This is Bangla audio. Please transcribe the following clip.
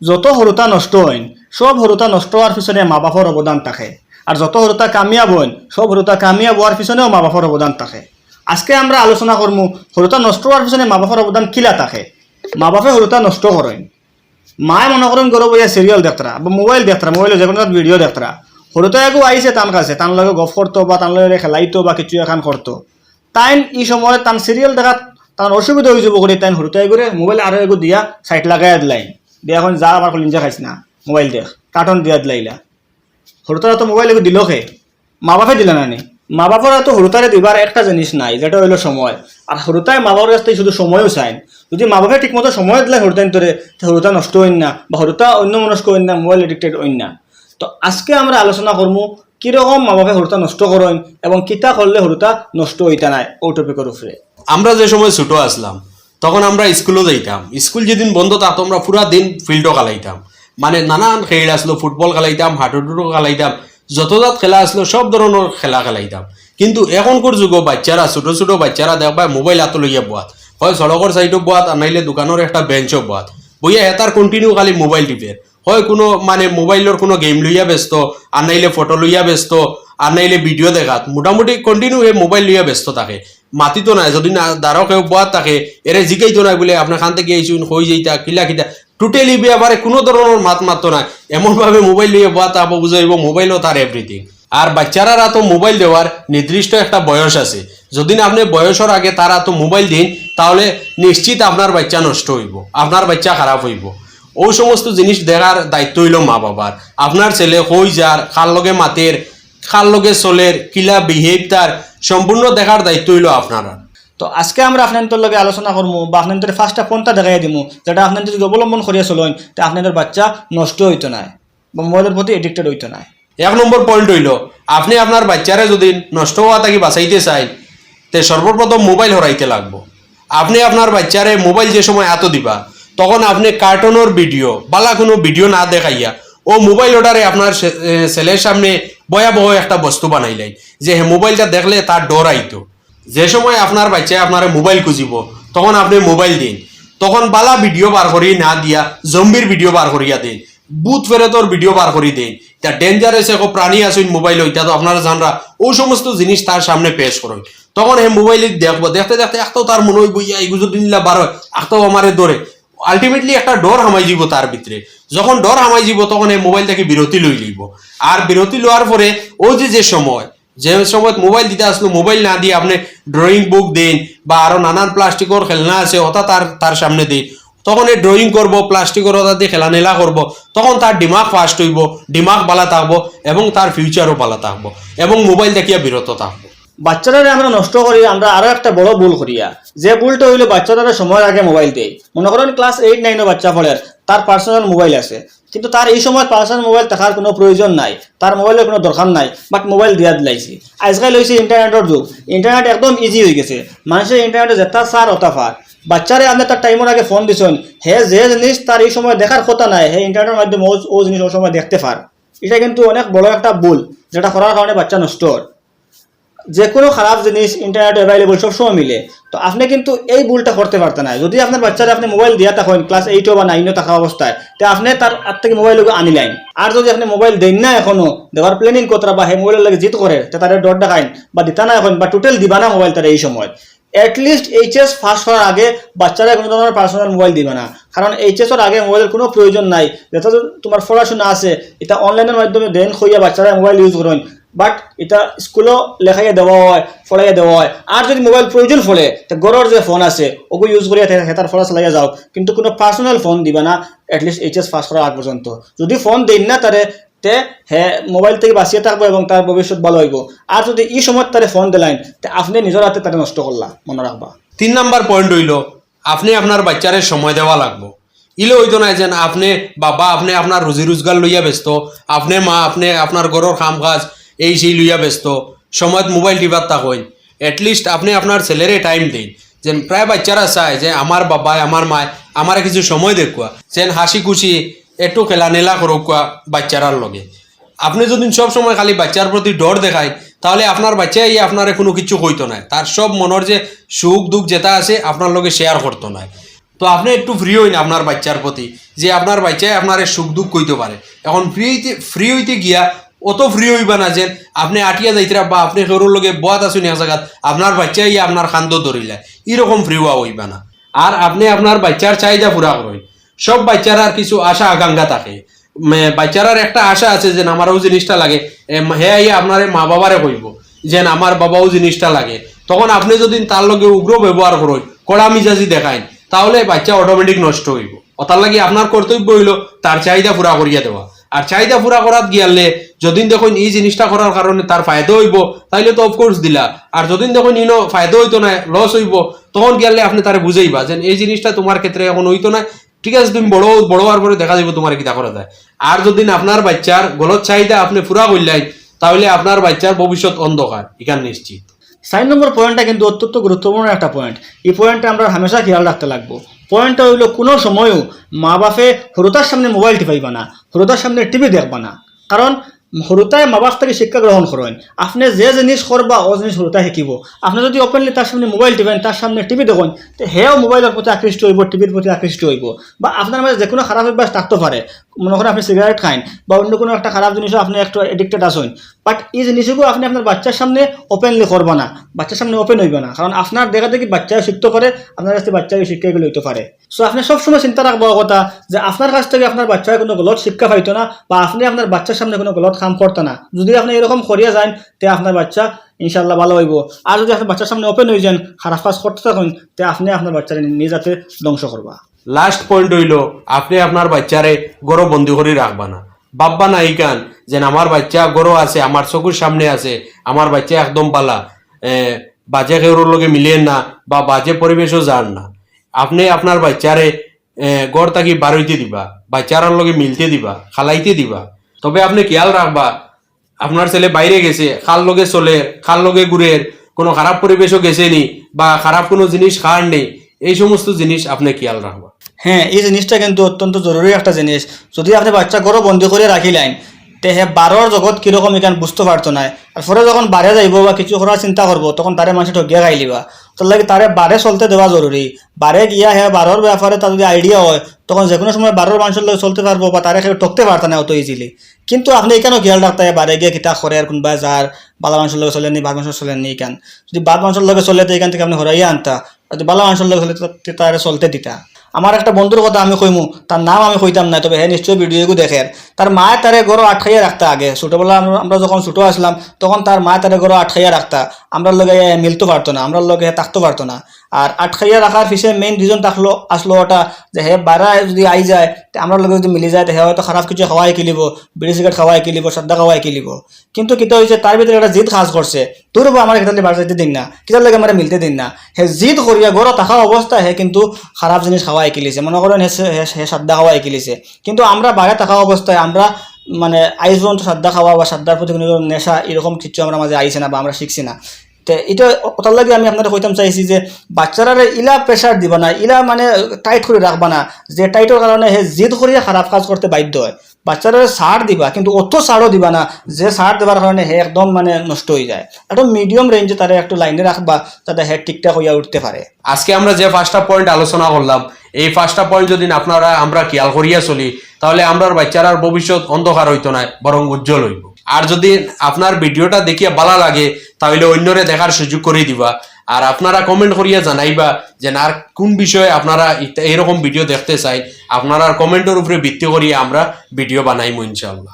যত সৰুতা নষ্ট হইন সব সৰুতা নষ্ট হওয়ার পিছনে মা বাপর অবদান থাকে। আর যত সৰুতা কামিয়াব হইন সব সৰুতা কামিয়াব হওয়ার পিছনেও মা বাপর অবদান থাকে। আজকে আমরা আলোচনা করব সৰুতা নষ্ট হওয়ার পিছনে মা বাপর অবদান কিলা থাকে। মা বাপে সৰুতা নষ্ট করেন মায়ে মনে করেন গরো বইয়া সিরিয়াল দেখতরা বা মোবাইল দেখতরা মোবাইলে যে কোনো ভিডিও দেখতরা সৰুতে একো আহিছে তান কাছে, তান লগে গফ করতো বা তান লগে খেলাইতো বা কিছু এখান করতো তাইন এই সময় তান সিরিয়াল দেখাত তার অসুবিধা হয়ে যাব করে তাইন সৰুতে করে মোবাইল আরও এগো দিয়া সাইড লাগাই দিলাইন। দিয়া এখন যা আমার কলিঞ্জা খাইছ না মোবাইল দেখ কার্টন দিয়া দিলাইলা সৰুতারা তো মোবাইল দিল খে মা বাপে দিলা নানি মা বাপরা তো সৰুতারে দিবার একটা জিনিস নাই, যেটা হইল সময়। আর সৰুতাই মা বাবার কাছ শুধু সময়ও চাইন যদি মা বাপে ঠিকমতো সময় দিলে সৰুতাইন তোরে সৰুতা নষ্ট হইন না, বা সৰুতা অন্য মনস্ক হইন না মোবাইল এডিক্টেড হইন না। তো আজকে আমরা আলোচনা করব কীরকম মা বাপে সৰুতা নষ্ট করেন এবং কিতা করলে সৰুতা নষ্ট হইতা নাই ও টপিকের উপরে আমরা যে সময় ছোট আসলাম তখন আমরা স্কুলও যাইতাম। স্কুল যেদিন বন্ধ থাকতো আমরা পুরা দিন ফিল্ডও খেলাইতাম। মানে নানান খেল আসলো, ফুটবল খেলাইতাম হাডুডুডো খেলাইতাম যত জাত খেলা আসলো, সব ধরনের খেলা খেলাইতাম। কিন্তু এখনকার যুগ বাচ্চারা, ছোট ছোট বাচ্চারা দেখবা মোবাইল হাতে লইয়া বোয়াত। হয় সড়কের সাইডও বোয়াত, আর নাইলে দোকানের একটা বেঞ্চও বোয়াত। বইয়া এটার কন্টিনিউ খালি মোবাইল টিপের হয় কোনো মানে মোবাইলের কোনো গেম লইয়া ব্যস্ত, আর নাইলে ফটো লইয়া ব্যস্ত আর নাইলে ভিডিও দেখাত, মোটামুটি কন্টিনিউ এই মোবাইল লইয়া ব্যস্ত থাকে। মাতিতো নাই, যদি না দ্বারক কেউ বোয়াত থাকে এরে জিকাইতো নাই বলে আপনার খান থেকে এইছুন হয়ে যাইতা কিলা কিতা টোটালি ব্যাপারে কোনো ধরনের মাত মারতো না এমনভাবে মোবাইল লইয়া বোয়াত আবো বুঝাইব মোবাইলও তার এভরিথিং আর বাচ্চারা তো মোবাইল দেওয়ার নির্দিষ্ট একটা বয়স আছে। যদি না আপনি বয়সের আগে তারা তো মোবাইল দিন, তাহলে নিশ্চিত আপনার বাচ্চা নষ্ট হইব আপনার বাচ্চা খারাপ হইব ওই সমস্ত জিনিস দেখার দায়িত্ব হইল মা বাবার আপনার ছেলে হই যার খার লগে মাতের খার লগে চলের কিলা বিহেভ তার সম্পূর্ণ দেখার দায়িত্ব হইল আপনার। তো আজকে আমরা আপনাদের লগে আলোচনা করব বা আপনাদের ফার্স্টটা পন্থা দেখাই দিমু যেটা আপনাদের যদি অবলম্বন করিয়া চলেন তে আপনাদের বাচ্চা নষ্ট হইতো না বা মোবাইলের প্রতি এডিক্টেড হইতো না এক নম্বর পয়েন্ট হইল আপনি আপনার বাচ্চারা যদি নষ্ট হওয়া থাকি বাঁচাইতে চাই তে সর্বপ্রথম মোবাইল হরাইতে লাগবো। আপনি আপনার বাচ্চারে মোবাইল যে সময় এত দিবা তখন আপনি কার্টুনের ভিডিও বালা কোনো ভিডিও না দেখাইয়া ও মোবাইল অর্ডারে আপনার ছেলের সামনে ভয়াবহ একটা বস্তু বানাইলেন। যে হে মোবাইলটা দেখলে তার ডর আইতো। যে সময় আপনার বাচ্চায় আপনার মোবাইল খুঁজিব, তখন আপনি মোবাইল দিন। তখন বালা ভিডিও বার করি না দিয়া, জম্বির ভিডিও বার করিয়া দিন। বুথ ফেরতর ভিডিও বার করি দেন। তা ডেঞ্জারাস এক প্রাণী আসুন মোবাইল, ওইটা তো আপনারা জানরা ওই সমস্ত জিনিস তার সামনে পেশ করেন। তখন হে মোবাইল দেখব, দেখতে দেখতে একটাও তার মনে হইব ইয়া এগুলো দিনলা বার একটাও আমারে ধরে। আলটিমেটলি একটা ডর হামাই যাব তার ভিতরে। যখন ডর হামাই যাব তখন এই মোবাইল থেকে বিরতি লই লইব। আর বিরতি লওয়ার পরে ওই যে যে সময় যে সময় মোবাইল দিতে আসলো মোবাইল না দিয়ে আপনি ড্রয়িং বুক দিন, বা আরও নানান প্লাস্টিকের খেলনা আছে ওটা তার তার সামনে দিন। তখন এই ড্রয়িং করব প্লাস্টিকের ওটা দিয়ে খেলানেলা করব। তখন তার দিমাগ ফাস্ট হইব, দিমাগ বালা থাকব, এবং তার ফিউচারও বালা থাকব, এবং মোবাইল দেখিয়া বিরত থাকব। বাচ্চারা আমরা নষ্ট করি, আমরা আরও একটা বড় ভুল করিয়া। যে ভুলটা হইল বাচ্চারা সময়ের আগে মোবাইল দেয়। মনে করেন ক্লাস এইট নাইনের বাচ্চা পড়ে, তার পার্সোনাল মোবাইল আছে। কিন্তু তার এই সময় পার্সোনাল মোবাইল থাকার কোনো প্রয়োজন নাই। তার মোবাইলের কোনো দরকার নাই বাট মোবাইল দিয়া দিলাইছি। আজকাল হয়েছে ইন্টারনেটের যুগ। ইন্টারনেট একদম ইজি হয়ে গেছে। মানুষের ইন্টারনেটে যেটা সার ওটা বাচ্চারে আপনি তার টাইমের আগে ফোন দিছেন। হে যে জিনিস তার এই সময় দেখার কথা নাই, হে ইন্টারনেটের মাধ্যমে ও জিনিস ও সময় দেখতে পার এটা কিন্তু অনেক বড় একটা ভুল, যেটা করার কারণে বাচ্চা নষ্ট হয়। যে কোনো খারাপ জিনিস ইন্টারনেট অ্যাভেলেবল সবসময় মিলে। তো আপনি কিন্তু এই ভুলটা করতে পারতেন না যদি আপনার বাচ্চারা আপনি মোবাইল দিয়া থাকেন ক্লাস এইটও বা নাইনও থাকা অবস্থায়, তো আপনি তার হাত থেকে মোবাইল আনিলেন আর যদি আপনি মোবাইল দেন না এখনও দেওয়ার প্ল্যানিং করতে বা সেই মোবাইলের লাগে জিত করে, তো তাদের ডর দেখাইন বা দিতা না এখন, বা টোটাল দিবা না মোবাইল তার এই সময়। অ্যাটলিস্ট এইচএস পাস করার আগে বাচ্চারা কোনো ধরনের পার্সোনাল মোবাইল দিবে না। কারণ এইচএসের আগে মোবাইলের কোনো প্রয়োজন নাই। যেটা তোমার পড়াশোনা আছে, এটা অনলাইনের মাধ্যমে দেন হইয়া বাচ্চারা মোবাইল ইউজ করেন। বাট এটা স্কুলও লেখাইয়া দেওয়া হয় ফলাইয়া দেওয়া হয়। আর যদি মোবাইল প্রয়োজন ফলে তো গড়ের যে ফোন আছে ওগুলো ইউজ করিয়া হেতার ফলা চালাইয়া যাও। কিন্তু কোনো পার্সোনাল ফোন দিবা না অ্যাটলিস্ট এইচএস পাস করার আগ পর্যন্ত। যদি ফোন দিন না তারে, তে হে মোবাইল থেকে বাঁচিয়ে থাকব এবং তার ভবিষ্যৎ ভালো হইব। আর যদি এই সময় তারে ফোন দিলাইন, তে আপনি নিজের হাতে তারে নষ্ট করলা, মনে রাখবা। তিন নাম্বার পয়েন্ট হইল, আপনি আপনার বাচ্চারে সময় দেওয়া লাগবো। ইলে হইতো না যে আপনি বাবা, আপনি আপনার রুজি রোজগার লইয়া ব্যস্ত, আপনি মা, আপনি আপনার ঘরের কাম কাজ এই সেই লইয়া ব্যস্ত। সময়ত মোবাইল টিপার থাকেন এটলিস্ট আপনি আপনার ছেলেরে টাইম দিন। যে প্রায় বাচ্চারা চায় যে আমার বাবাই আমার মায় আমার কিছু সময় দেখুয়া যেন হাসি খুশি একটু খেলানেলা করুক বাচ্চারার লগে। আপনি যদি সব সময় খালি বাচ্চার প্রতি ডর দেখায়, তাহলে আপনার বাচ্চাই আপনার কোনো কিছু হইতো না তার সব মনের যে সুখ, দুঃখ যেটা আছে আপনার লগে শেয়ার করতো না তো আপনি একটু ফ্রি হইন আপনার বাচ্চার প্রতি যে আপনার বাচ্চায় আপনার সুখ, দুঃখ কইতে পারে এখন ফ্রি হইতে ফ্রি হইতে গিয়া অত ফ্রি হইবা না যে আপনি আটিয়া যাইতরা বা আপনি কেউর লগে বয়াত এক জায়গাত আপনার বাচ্চাই ইয়া আপনার খান্দ ধরিলে। এরকম ফ্রি হওয়া হইবা না। আর আপনি আপনার বাচ্চার চাহিদা পুরা করেন। সব বাচ্চারার কিছু আশা আকাঙ্ক্ষা থাকে। বাচ্চারার একটা আশা আছে যে আমারও জিনিসটা লাগে। হে আইয়া আপনার মা বাবারে কইব যে আমার বাবাও জিনিসটা লাগে। তখন আপনি যদি তার লগে উগ্র ব্যবহার করেন, কড়া মিজাজি দেখায় তাহলে বাচ্চা অটোমেটিক নষ্ট হইব। ওটার লাগি আপনার কর্তব্য হইল তার চাহিদা পুরা করিয়া দেওয়া। আর চাহিদা পুরা করাত গিয়ালে যদিন দেখুন এই জিনিসটা করার কারণে তার ফায়দা হইব, তাইলে তো অফকোর্স দিলা। আর যদিন দেখুন ইনো ফায়দা হইতো না লস হইব, তখন গেলে আপনি তারে বুঝাইবা যে এই জিনিসটা তোমার ক্ষেত্রে এখন হইতো না? ঠিক আছে, তুমি বড় বড় হওয়ার পরে দেখা যাবে তোমার কিতা করা যায়। আর যদি আপনার বাচ্চার গলত চাহিদা আপনি পুরা করলেন তাহলে আপনার বাচ্চার ভবিষ্যৎ অন্ধকার, এখান নিশ্চিত। চার নম্বর পয়েন্টটা কিন্তু অত্যন্ত গুরুত্বপূর্ণ একটা পয়েন্ট এই পয়েন্টটা আমরা হামেশা খেয়াল রাখতে লাগবো। পয়েন্টটা হইল, কোনো সময়ও মা বাপে হরতার সামনে মোবাইল টিপাইবা না হরতার সামনে টিভি দেখবা না। কারণ সৰুতাই মা বাপ থেকে শিক্ষা গ্ৰহণ করেন আপুনি যে জিনিস করবা ও জিনিস সৰুতাই শিকিব। আপুনি যদি অপেনলি তাৰ সামনে মোবাইল টিপেন, তাৰ সামনে টিভি দেখেন, তো হেও মোবাইলের প্রতি আকৃষ্ট হ'ব টিভিৰ প্ৰতি আকৃষ্ট হ'ব বা আপোনাৰ মাঝে যিকোনো খারাপ অভ্যাস থাকতে পারে মনে করেন আপনি সিগারেট খাইন বা অন্য কোনো একটা খারাপ জিনিসও আপনি একটু এডিক্টেড আসেন বাট এই জিনিসগুলো আপনি আপনার বাচ্চার সামনে ওপেনলি করবা না। বাচ্চার সামনে ওপেন হইবে না। কারণ আপনার দেখা দেখি বাচ্চাও শিখতে পারে আপনার কাছ থেকে শিক্ষা এগুলো হইতে পারে। সো আপনি সবসময় চিন্তা রাখব কথা যে আপনার কাছ থেকে আপনার বাচ্চায় কোনো গলত শিক্ষা পাইতো না বা আপনি আপনার বাচ্চার সামনে কোনো গলত কাম করতো না। যদি আপনি এরকম করিয়া যান, তে আপনার বাচ্চা ইনশাল্লাহ ভালো হইব। আর যদি আপনার বাচ্চার সামনে ওপেন হয়ে যান, খারাপ কাজ করতে থাকুন, তে আপনি আপনার বাচ্চার নিজাতে ধ্বংস করবা। লাস্ট পয়েন্ট হইল, আপনি আপনার বাচ্চারে গরো বন্দি করে রাখবা না। ভাববা না এইখান যে আমার বাচ্চা গরো আছে, আমার চকুর সামনে আছে, আমার বাচ্চা একদম পালা। বাজে কেউর লগে মিলিয়েন না বা বাজে পরিবেশও যান না। আপনি আপনার বাচ্চারে গড় থাকি বারইতে দিবা, বাচ্চারার লগে মিলতে দিবা, খালাইতে দিবা। তবে আপনি খেয়াল রাখবা, আপনার ছেলে বাইরে গেছে, খাল লগে চলে, খাল লগে ঘুরের কোনো খারাপ পরিবেশও গেছে নি বা খারাপ কোনো জিনিস খাওয়ার নেই, এই সমস্ত জিনিস আপনি খেয়াল রাখবা। হ্যাঁ এই জিনিসটা কিন্তু অত্যন্ত জরুরি একটা জিনিস। যদি আপনি বাচ্চা ঘরও বন্দি করে রাখিলেন তে হে বারোর জগৎ কীরকম এখান বুঝতে পারতো না আর পরে যখন বারে যাইব বা কিছু করার চিন্তা করব তখন তারে মানুষ ঠকিয়া খাইলিবা তার লাগে তারে বারে চলতে দেওয়া জরুরি বারে গিয়া হে বারোর ব্যাপারে তার যদি আইডিয়া হয়, তখন যে কোনো সময় বারোর মানুষের লগে চলতে পারব বা তারে কেউ ঠকতে পারতো না অত ইজিলি কিন্তু আপনি এখানেও খেয়াল রাখতে হয় বারে গিয়ে কিতা করে আর কোনবা যার বালা মানুষের লগে চলেনি বাদ মানুষের চলেনি এখান যদি বাদ মানুষের লগে চলে তো এখান থেকে আপনি হরাইয়া আনতা। যদি বালা মানুষের লগে চলে তারে চলতে দিতা। আমার একটা বন্ধুর কথা আমি কইমু তার নাম আমি কইতাম না তবে হ্যাঁ নিশ্চয়ই ভিডিওগু দেখে। তার মায়ে তারে গরো আটকাইয়া রাখতা আগে। ছোটবেলা আমরা- যখন ছোট আসলাম তখন তার মা তারে গরো আটকাইয়া রাখতা আমরা লগে মিলতে পারতো না আমরা লগে থাকতে পারতো না। আর আটকাইয়া রাখার পিছে মেইন রিজন থাকল আসলো ওটা যে হে বারা যদি আই যায়, তে আমরা লগে যদি মিলি যায় হে হয়তো খারাপ কিছু খাওয়াই কিলিব বিড়ি সিগারেট খাওয়াই কিলিব সাদ্দা খাওয়াই কিলিব কিন্তু কিতা হয়েছে তার ভিতরে একটা জিদ খাস করছে তোর বা আমার কিতালে বার যাইতে দিন না কিতার লাগে আমার মিলতে দিন না। হে জিদ করিয়া গরো থাকা অবস্থা হে কিন্তু খারাপ জিনিস খাওয়াই কিলিছে মনে করেন হে সাদ্দা খাওয়াই কিলিছে কিন্তু আমরা বাইরে থাকা অবস্থায় আমরা মানে পর্যন্ত সাদ্দা খাওয়া বা সাদ্দার প্রতি কোনো নেশা এরকম কিছু আমরা মাঝে আইছে না বা আমরা শিখছি না। তে এটা ওটার লাগে আমি আপনাদের কইতাম চাইছি যে বাচ্চারা ইলা প্রেশার দিবা না, ইলা মানে টাইট করে রাখবা না, যে টাইটের কারণে হে জিদ করিয়া খারাপ কাজ করতে বাধ্য হয়। বাচ্চারা ছাড় দিবা, কিন্তু অত ছাড়ও দিবা না, যে ছাড় দেবার কারণে হে একদম মানে নষ্ট হয়ে যায়। একদম মিডিয়াম রেঞ্জে তারা একটু লাইনে রাখবা যাতে হে ঠিকঠাক হইয়া উঠতে পারে আজকে আমরা যে পাঁচটা পয়েন্ট আলোচনা করলাম, এই পাঁচটা পয়েন্ট যদি আপনারা, আমরা খেয়াল করিয়া চলি, তাহলে আমরার বাচ্চারার ভবিষ্যৎ অন্ধকার হইতো না বরং উজ্জ্বল হইব। আর যদি আপনার ভিডিওটা দেখিয়া ভালো লাগে, তাহলে অন্যরে দেখার সুযোগ করে দিবা। আর আপনারা কমেন্ট করিয়া জানাইবা যে আর কোন বিষয়ে আপনারা এরকম ভিডিও দেখতে চাই? আপনারা কমেন্টের উপরে ভিত্তি করিয়া আমরা ভিডিও বানাইব ইনশাল্লাহ